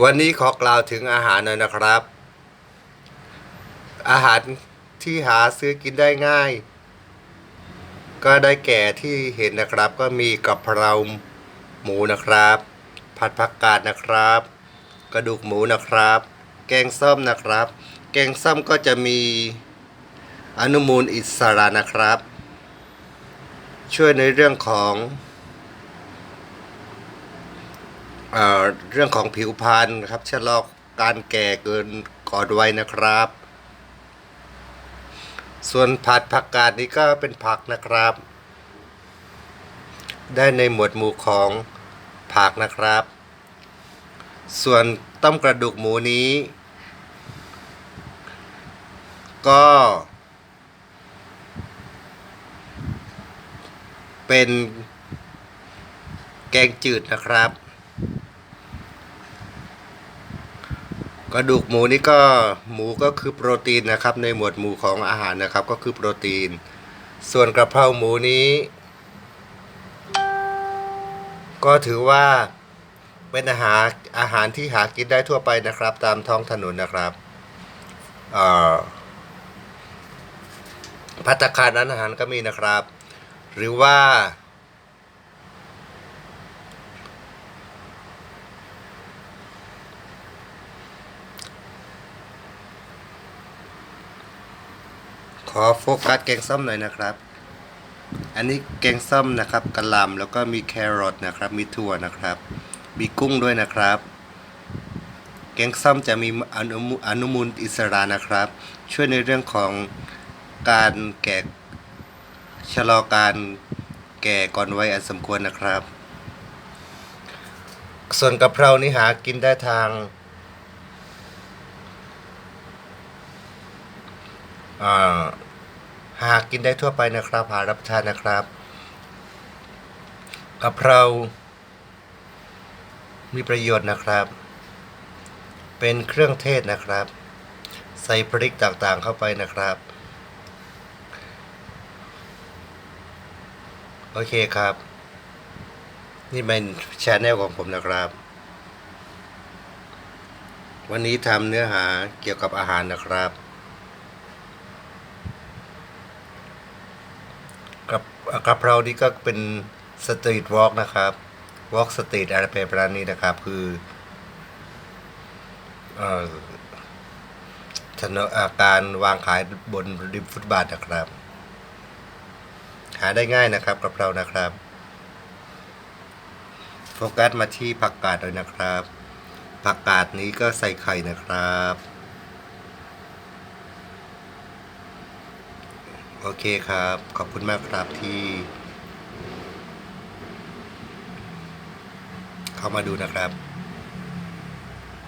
วันนี้ขอกล่าวถึงอาหารหน่อยนะครับ อาหารที่หาซื้อกินได้ง่าย ก็ได้แก่ที่เห็นนะครับ ก็มีกะเพราหมูนะครับ ผัดผักกาดนะครับ กระดูกหมูนะครับ แกงส้มนะครับ แกงส้มก็จะมีอนุมูลอิสระนะครับ ช่วยในเรื่องของ เอ่อเรื่องของผิวพรรณนะครับชะลอการแก่เกินก่อนวัยนะครับ ส่วนผัดผักกาดนี้ก็เป็นผักนะครับ ได้ในหมวดหมู่ของผักนะครับ ส่วนต้มกระดูกหมูนี้ ก็ เป็นแกงจืดนะครับ กระดูกหมูนี่ก็หมูก็คือโปรตีนนะครับ ในหมวดหมู่ของอาหารนะครับ ก็คือโปรตีน ส่วนกระเพราหมูนี้ ก็ถือว่าเป็นอาหารอาหารที่หากินได้ทั่วไปนะครับ ตามท้องถนนนะครับพัตคารร้านอาหารก็มีนะครับ หรือว่า ขอโฟกัสแกงส้มหน่อยนะครับ อันนี้แกงส้มนะครับกะหล่ำแล้วก็มีแครอทนะครับ มีถั่วนะครับ มีกุ้งด้วยนะครับ แกงส้มจะมีอนุมูอนุมูลอิสระนะครับ ช่วยในเรื่องของการแก่ชะลอการแก่ก่อนวัยอันสมควรนะครับ ส่วนกะเพรานี่หากินได้ทางอ่า หากินได้ทั่วไปนะครับ หารับประทานนะครับกะเพรามีประโยชน์นะครับ เป็นเครื่องเทศนะครับ ใส่พริกต่างๆเข้าไปนะครับ โอเคครับ นี่เป็นชแนลของผมนะครับ วันนี้ทำเนื้อหาเกี่ยวกับอาหารนะครับ กับกะเพรานี่ก็เป็นสตรีทวอล์กนะครับวอล์กสตรีทอะไรประมาณนี้นะครับ คือเอ่อถนนอาการวางขายบนริมฟุตบาทนะครับ หาได้ง่ายนะครับกะเพรานะครับ โฟกัสมาที่ผักกาดเลยนะครับ ผักกาดนี้ก็ใส่ไข่นะครับ โอเคครับ ขอบคุณมากครับที่ เข้ามาดูนะครับ